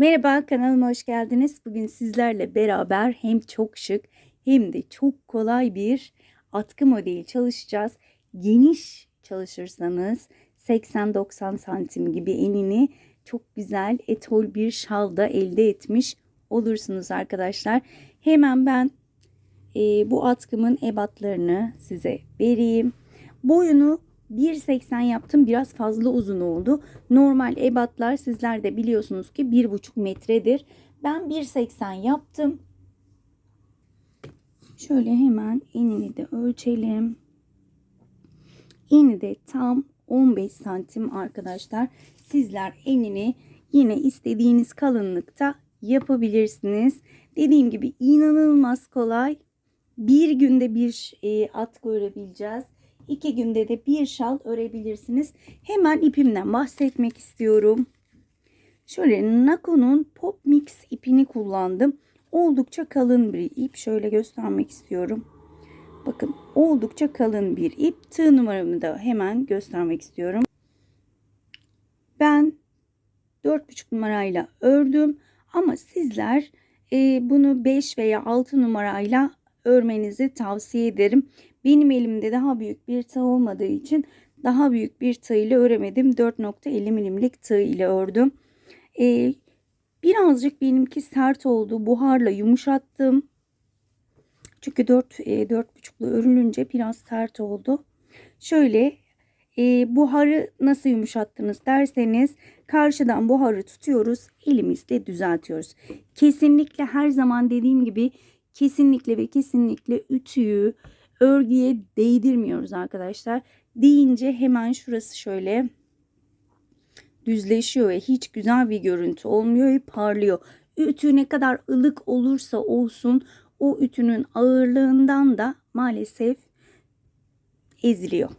Merhaba kanalıma hoş geldiniz. Bugün sizlerle beraber hem çok şık hem de çok kolay bir atkı modeli çalışacağız. Geniş çalışırsanız 80-90 santim gibi enini çok güzel etol bir şalda elde etmiş olursunuz arkadaşlar. Hemen ben e, bu atkımın ebatlarını size vereyim. Boyunu 1.80 yaptım. Biraz fazla uzun oldu. Normal ebatlar sizler de biliyorsunuz ki 1.5 metredir. Ben 1.80 yaptım. Şöyle hemen enini de ölçelim. Eni de tam 15 santim arkadaşlar. Sizler enini yine istediğiniz kalınlıkta yapabilirsiniz. Dediğim gibi inanılmaz kolay. Bir günde bir e, atkı örebileceğiz. İki günde de bir şal örebilirsiniz. Hemen ipimden bahsetmek istiyorum. Şöyle Nako'nun Pop Mix ipini kullandım. Oldukça kalın bir ip. Şöyle göstermek istiyorum. Bakın oldukça kalın bir ip. Tığ numaramı da hemen göstermek istiyorum. Ben 4,5 numarayla ördüm. Ama sizler e, bunu 5 veya 6 numarayla örmenizi tavsiye ederim. Benim elimde daha büyük bir tığ olmadığı için daha büyük bir tığ ile öremedim. 4.50 milimlik tığ ile ördüm. Ee, birazcık benimki sert oldu. Buharla yumuşattım. Çünkü 4 e, 4.5'lu örülünce biraz sert oldu. Şöyle e, buharı nasıl yumuşattınız derseniz karşıdan buharı tutuyoruz elimizle düzeltiyoruz. Kesinlikle her zaman dediğim gibi kesinlikle ve kesinlikle ütüyü örgüye değdirmiyoruz arkadaşlar. Deyince hemen şurası şöyle düzleşiyor ve hiç güzel bir görüntü olmuyor ve parlıyor. Ütü ne kadar ılık olursa olsun o ütünün ağırlığından da maalesef eziliyor.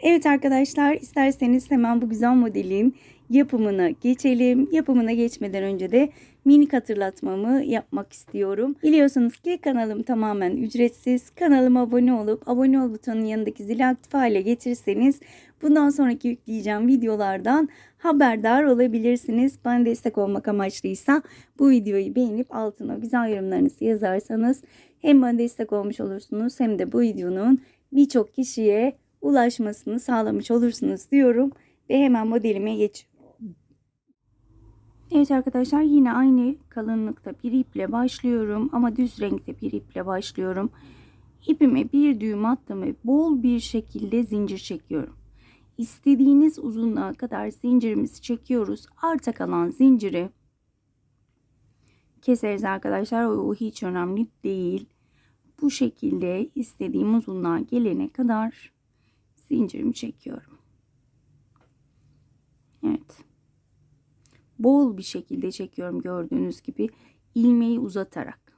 Evet arkadaşlar isterseniz hemen bu güzel modelin yapımına geçelim. Yapımına geçmeden önce de minik hatırlatmamı yapmak istiyorum. Biliyorsunuz ki kanalım tamamen ücretsiz. Kanalıma abone olup abone ol butonunun yanındaki zili aktif hale getirirseniz bundan sonraki yükleyeceğim videolardan haberdar olabilirsiniz. Bana destek olmak amaçlıysa bu videoyu beğenip altına güzel yorumlarınızı yazarsanız hem bana destek olmuş olursunuz hem de bu videonun birçok kişiye ulaşmasını sağlamış olursunuz diyorum ve hemen modelime geçiyorum. Evet arkadaşlar yine aynı kalınlıkta bir iple başlıyorum ama düz renkte bir iple başlıyorum. İpime bir düğüm attım ve bol bir şekilde zincir çekiyorum. İstediğiniz uzunluğa kadar zincirimizi çekiyoruz. Arta kalan zinciri keseriz arkadaşlar. O hiç önemli değil. Bu şekilde istediğim uzunluğa gelene kadar zincirimi çekiyorum. Evet bol bir şekilde çekiyorum gördüğünüz gibi ilmeği uzatarak.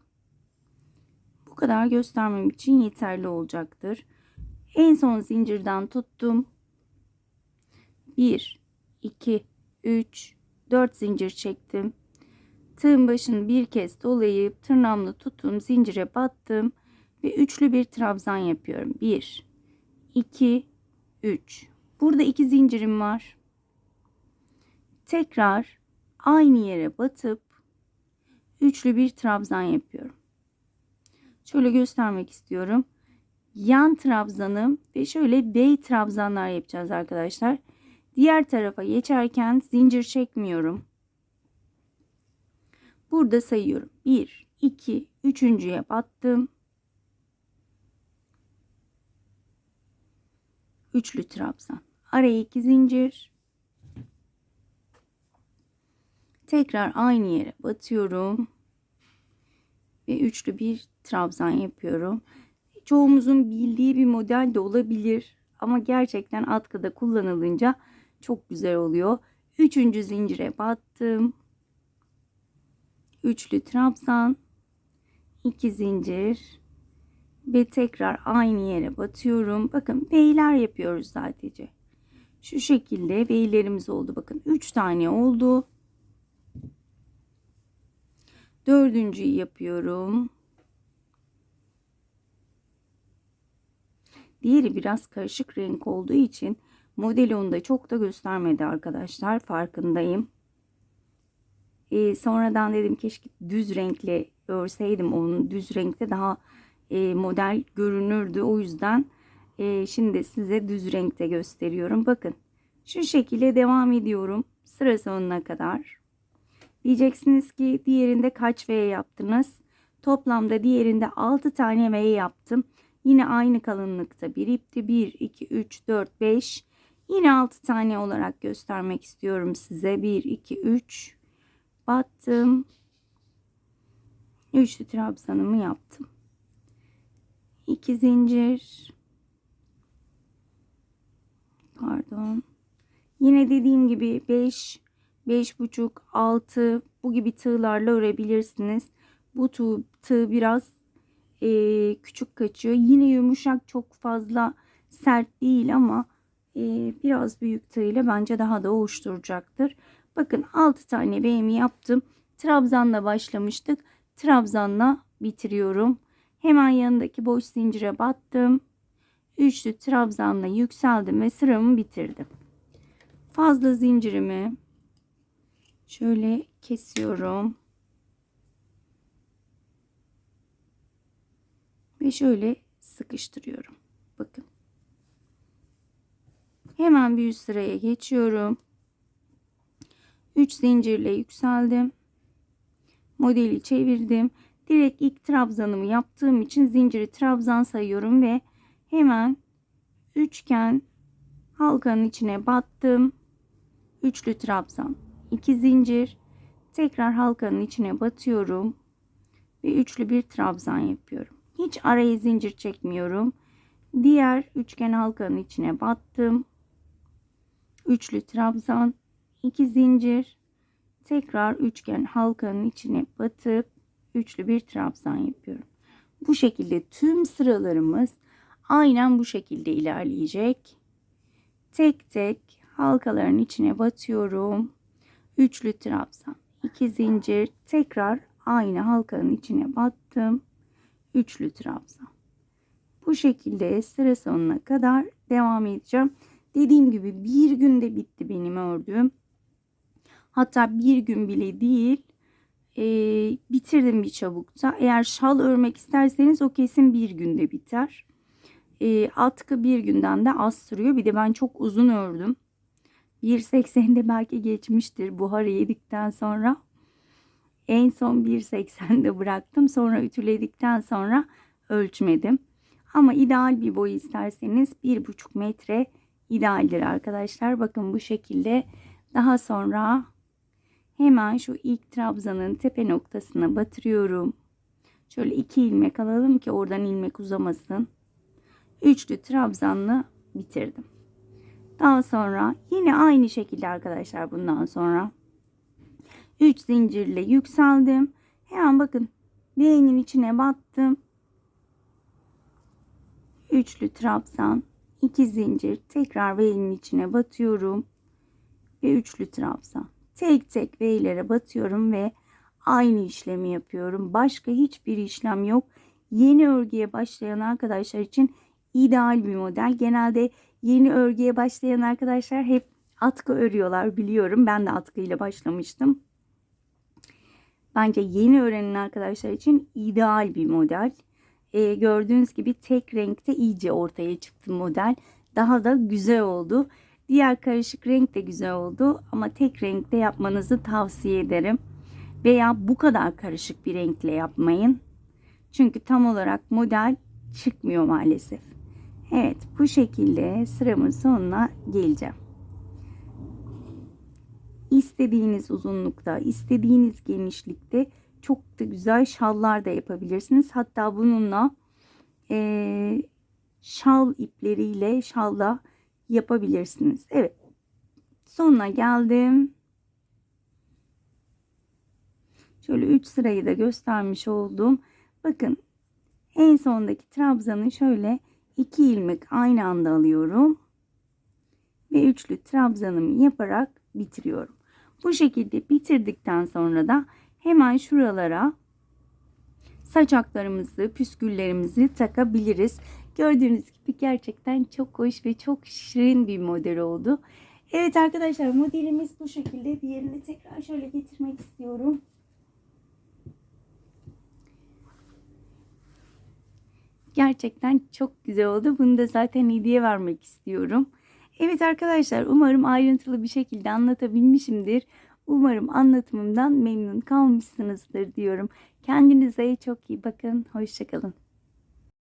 Bu kadar göstermem için yeterli olacaktır. En son zincirden tuttum. 1 2 3 4 zincir çektim. Tığın başını bir kez dolayıp tırnağımla tuttum, zincire battım ve üçlü bir trabzan yapıyorum. 1 2 3 Burada iki zincirim var. Tekrar aynı yere batıp üçlü bir trabzan yapıyorum. Şöyle göstermek istiyorum. Yan trabzanım ve şöyle bey trabzanlar yapacağız arkadaşlar. Diğer tarafa geçerken zincir çekmiyorum. Burada sayıyorum. 1, 2, 3.ye battım. Üçlü trabzan. Araya iki zincir. Tekrar aynı yere batıyorum. Ve üçlü bir trabzan yapıyorum. Çoğumuzun bildiği bir model de olabilir. Ama gerçekten atkıda kullanılınca çok güzel oluyor. Üçüncü zincire battım. Üçlü trabzan. iki zincir. Ve tekrar aynı yere batıyorum. Bakın beyler yapıyoruz sadece. Şu şekilde beylerimiz oldu. Bakın 3 tane oldu. Dördüncüyü yapıyorum. Diğeri biraz karışık renk olduğu için modeli onda çok da göstermedi arkadaşlar. Farkındayım. E, sonradan dedim keşke düz renkle örseydim. Onun düz renkte daha e, model görünürdü. O yüzden e, şimdi size düz renkte gösteriyorum. Bakın şu şekilde devam ediyorum. Sıra sonuna kadar. Diyeceksiniz ki diğerinde kaç V yaptınız? Toplamda diğerinde 6 tane V yaptım. Yine aynı kalınlıkta bir ipti. 1, 2, 3, 4, 5. Yine 6 tane olarak göstermek istiyorum size. 1, 2, 3. Battım. Üçlü trabzanımı yaptım. 2 zincir. Pardon. Yine dediğim gibi 5, beş buçuk, 6 bu gibi tığlarla örebilirsiniz. Bu tığ, tığ biraz e, küçük kaçıyor. Yine yumuşak çok fazla sert değil ama e, biraz büyük tığ ile bence daha da hoşturacaktır. Bakın 6 tane beğeni yaptım. Trabzanla başlamıştık. Trabzanla bitiriyorum. Hemen yanındaki boş zincire battım. Üçlü trabzanla yükseldim ve sıramı bitirdim. Fazla zincirimi şöyle kesiyorum. Ve şöyle sıkıştırıyorum. Bakın. Hemen bir üst sıraya geçiyorum. 3 zincirle yükseldim. Modeli çevirdim. Direkt ilk trabzanımı yaptığım için zinciri trabzan sayıyorum ve hemen üçgen halkanın içine battım. Üçlü trabzan, 2 zincir, tekrar halkanın içine batıyorum ve üçlü bir trabzan yapıyorum. Hiç araya zincir çekmiyorum. Diğer üçgen halkanın içine battım. Üçlü trabzan, 2 zincir, tekrar üçgen halkanın içine batıp üçlü bir trabzan yapıyorum. Bu şekilde tüm sıralarımız aynen bu şekilde ilerleyecek. Tek tek halkaların içine batıyorum. Üçlü trabzan, iki zincir, tekrar aynı halkanın içine battım. Üçlü trabzan. Bu şekilde sıra sonuna kadar devam edeceğim. Dediğim gibi bir günde bitti benim ördüğüm. Hatta bir gün bile değil. E, bitirdim bir çabukta. Eğer şal örmek isterseniz o kesin bir günde biter. E, atkı bir günden de az sürüyor. Bir de ben çok uzun ördüm. 1.80'de belki geçmiştir buharı yedikten sonra. En son 1.80'de bıraktım. Sonra ütüledikten sonra ölçmedim. Ama ideal bir boy isterseniz 1.5 metre idealdir arkadaşlar. Bakın bu şekilde daha sonra hemen şu ilk trabzanın tepe noktasına batırıyorum. Şöyle iki ilmek alalım ki oradan ilmek uzamasın. Üçlü trabzanlı bitirdim. Daha sonra yine aynı şekilde arkadaşlar bundan sonra 3 zincirle yükseldim. Hemen bakın V'nin içine battım. Üçlü trabzan, 2 zincir tekrar V'nin içine batıyorum ve üçlü trabzan. Tek tek V'lere batıyorum ve aynı işlemi yapıyorum. Başka hiçbir işlem yok. Yeni örgüye başlayan arkadaşlar için ideal bir model. Genelde yeni örgüye başlayan arkadaşlar hep atkı örüyorlar biliyorum. Ben de atkıyla başlamıştım. Bence yeni öğrenen arkadaşlar için ideal bir model. Ee, gördüğünüz gibi tek renkte iyice ortaya çıktı model. Daha da güzel oldu. Diğer karışık renk de güzel oldu ama tek renkte yapmanızı tavsiye ederim. Veya bu kadar karışık bir renkle yapmayın. Çünkü tam olarak model çıkmıyor maalesef. Evet bu şekilde sıramın sonuna geleceğim. İstediğiniz uzunlukta, istediğiniz genişlikte çok da güzel şallar da yapabilirsiniz. Hatta bununla e, şal ipleriyle şalla yapabilirsiniz. Evet. Sonuna geldim. Şöyle 3 sırayı da göstermiş oldum. Bakın en sondaki trabzanı şöyle 2 ilmek aynı anda alıyorum. Ve üçlü trabzanımı yaparak bitiriyorum. Bu şekilde bitirdikten sonra da hemen şuralara saçaklarımızı, püsküllerimizi takabiliriz. Gördüğünüz gibi gerçekten çok hoş ve çok şirin bir model oldu. Evet arkadaşlar modelimiz bu şekilde. Diğerini tekrar şöyle getirmek istiyorum. Gerçekten çok güzel oldu. Bunu da zaten hediye vermek istiyorum. Evet arkadaşlar umarım ayrıntılı bir şekilde anlatabilmişimdir. Umarım anlatımımdan memnun kalmışsınızdır diyorum. Kendinize çok iyi bakın. Hoşçakalın.